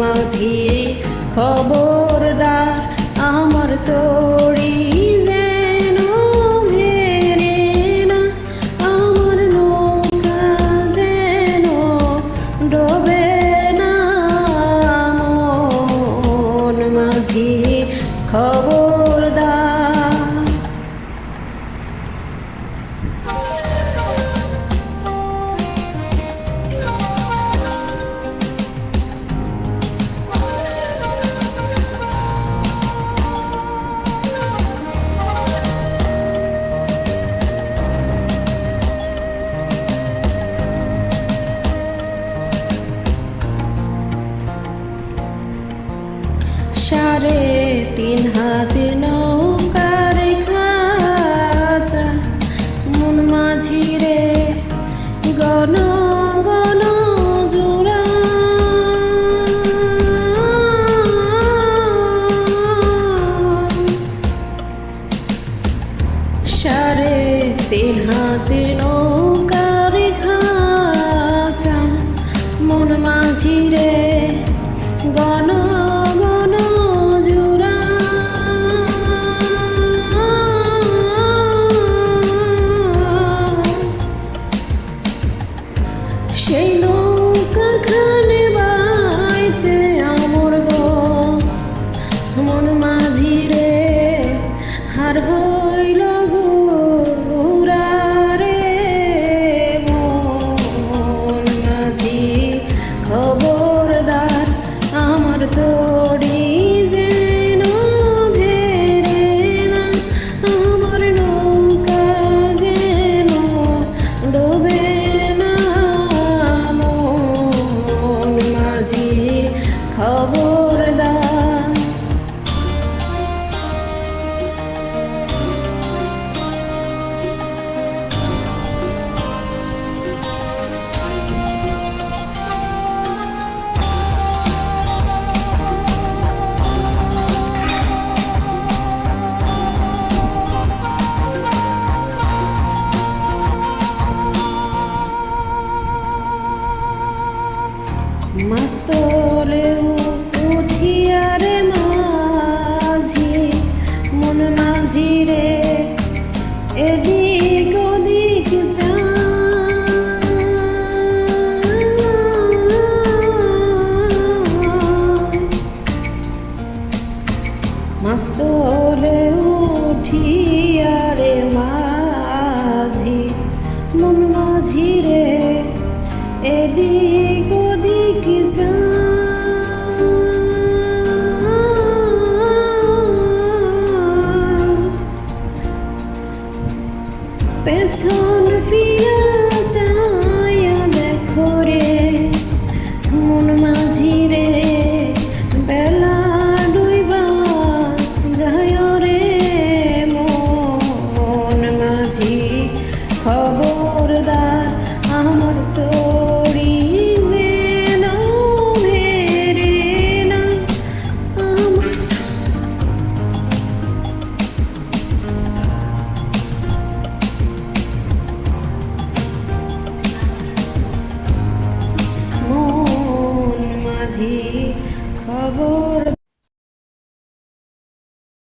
মাঝি খবরদার আমার তোড়ি যেন ভেরে না, আমার নৌকা যেন ডোবে না। মন মাঝি খবরদার সাড়ে তিন হাত নৌকার খাচা মন মাঝি রে গণ গণ জোড়া। সাড়ে তিন হাত সেই নৌকা খানে বাইতে আমর গো। মন মাঝিরে হার হইল মাস্তলে উঠিয়ারে মাঝি, মন মাঝি রে, এদিক ওদিক যা। মাস্তলে উঠিয়ারে মাঝি, মন মাঝি রে, এদিক to বুঝি খবর